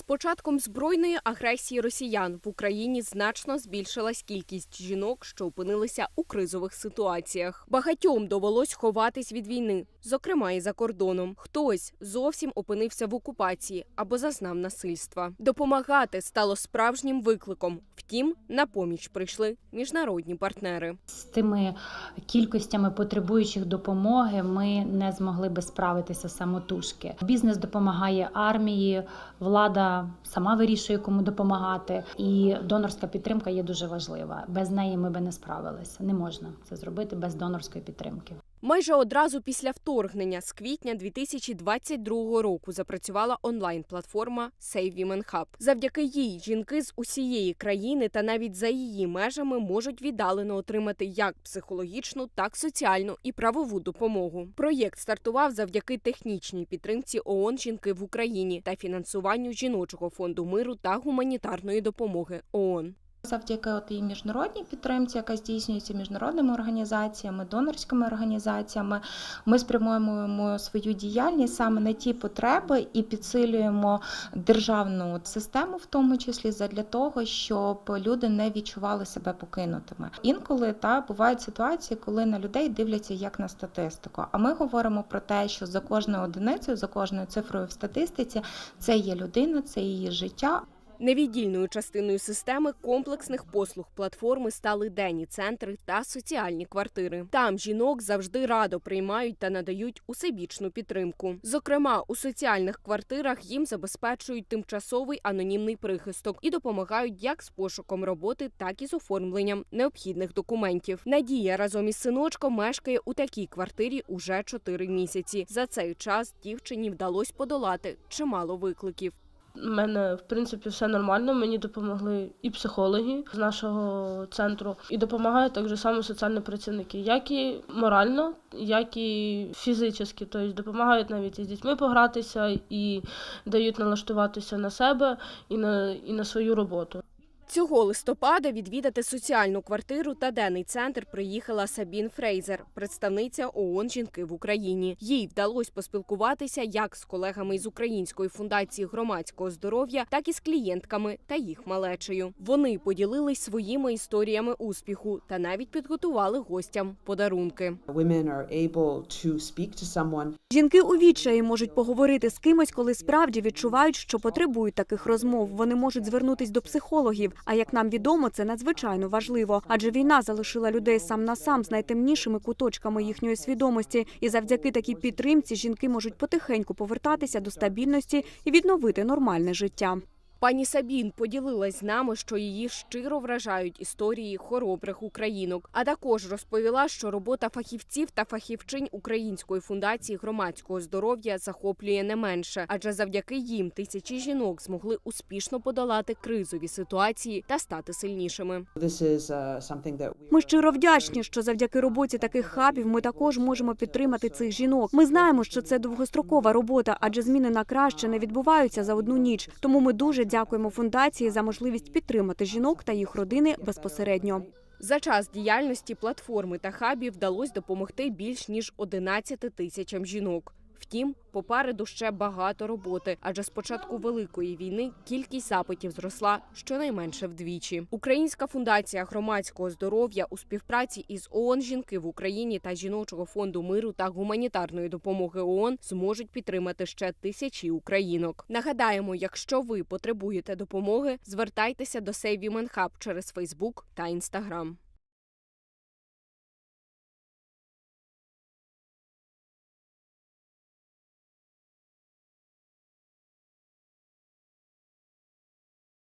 З початком збройної агресії росіян в Україні значно збільшилась кількість жінок, що опинилися у кризових ситуаціях. Багатьом довелось ховатись від війни, зокрема і за кордоном. Хтось зовсім опинився в окупації або зазнав насильства. Допомагати стало справжнім викликом. Втім, на поміч прийшли міжнародні партнери. З тими кількостями потребуючих допомоги ми не змогли би справитися самотужки. Бізнес допомагає армії, влада сама вирішує, кому допомагати. І донорська підтримка є дуже важлива. Без неї ми би не справилися. Не можна це зробити без донорської підтримки. Майже одразу після вторгнення з квітня 2022 року запрацювала онлайн-платформа Save Women Hub. Завдяки їй жінки з усієї країни та навіть за її межами можуть віддалено отримати як психологічну, так соціальну і правову допомогу. Проєкт стартував завдяки технічній підтримці ООН «Жінки в Україні та фінансуванню жіночого фонду миру та гуманітарної допомоги ООН. Завдяки тій міжнародній підтримці, яка здійснюється міжнародними організаціями, донорськими організаціями, ми спрямуємо свою діяльність саме на ті потреби і підсилюємо державну систему, в тому числі для того, щоб люди не відчували себе покинутими. Інколи та бувають ситуації, коли на людей дивляться як на статистику. А ми говоримо про те, що за кожною одиницею, за кожною цифрою в статистиці, це є людина, це її життя. Невіддільною частиною системи комплексних послуг платформи стали денні центри та соціальні квартири. Там жінок завжди радо приймають та надають усебічну підтримку. Зокрема, у соціальних квартирах їм забезпечують тимчасовий анонімний прихисток і допомагають як з пошуком роботи, так і з оформленням необхідних документів. Надія разом із синочком мешкає у такій квартирі уже чотири місяці. За цей час дівчині вдалося подолати чимало викликів. У мене в принципі все нормально. Мені допомогли і психологи з нашого центру, і допомагають так же само соціальні працівники, як і морально, як і фізично. Тобто допомагають навіть із дітьми погратися і дають налаштуватися на себе і на, і на свою роботу. Цього листопада відвідати соціальну квартиру та денний центр приїхала Сабін Фрейзер, представниця ООН «Жінки в Україні. Їй вдалося поспілкуватися як з колегами із Української фундації громадського здоров'я, так і з клієнтками та їх малечею. Вони поділились своїми історіями успіху та навіть підготували гостям подарунки. Жінки у відчаї можуть поговорити з кимось, коли справді відчувають, що потребують таких розмов. Вони можуть звернутись до психологів. А як нам відомо, це надзвичайно важливо, адже війна залишила людей сам на сам з найтемнішими куточками їхньої свідомості. І завдяки такій підтримці жінки можуть потихеньку повертатися до стабільності і відновити нормальне життя. Пані Сабін поділилась з нами, що її щиро вражають історії хоробрих українок. А також розповіла, що робота фахівців та фахівчинь Української фундації громадського здоров'я захоплює не менше, адже завдяки їм тисячі жінок змогли успішно подолати кризові ситуації та стати сильнішими. uh, Ми щиро вдячні, що завдяки роботі таких хабів ми також можемо підтримати цих жінок. Ми знаємо, що це довгострокова робота, адже зміни на краще не відбуваються за одну ніч. Тому ми дуже дякуємо фундації за можливість підтримати жінок та їх родини безпосередньо. За час діяльності платформи та хабі вдалося допомогти більш ніж 11 тисячам жінок. Втім, попереду ще багато роботи, адже з початку великої війни кількість запитів зросла щонайменше вдвічі. Українська фундація громадського здоров'я у співпраці із ООН «Жінки в Україні та жіночого фонду миру та гуманітарної допомоги ООН зможуть підтримати ще тисячі українок. Нагадаємо, якщо ви потребуєте допомоги, звертайтеся до Save Women Hub через Фейсбук та Інстаграм.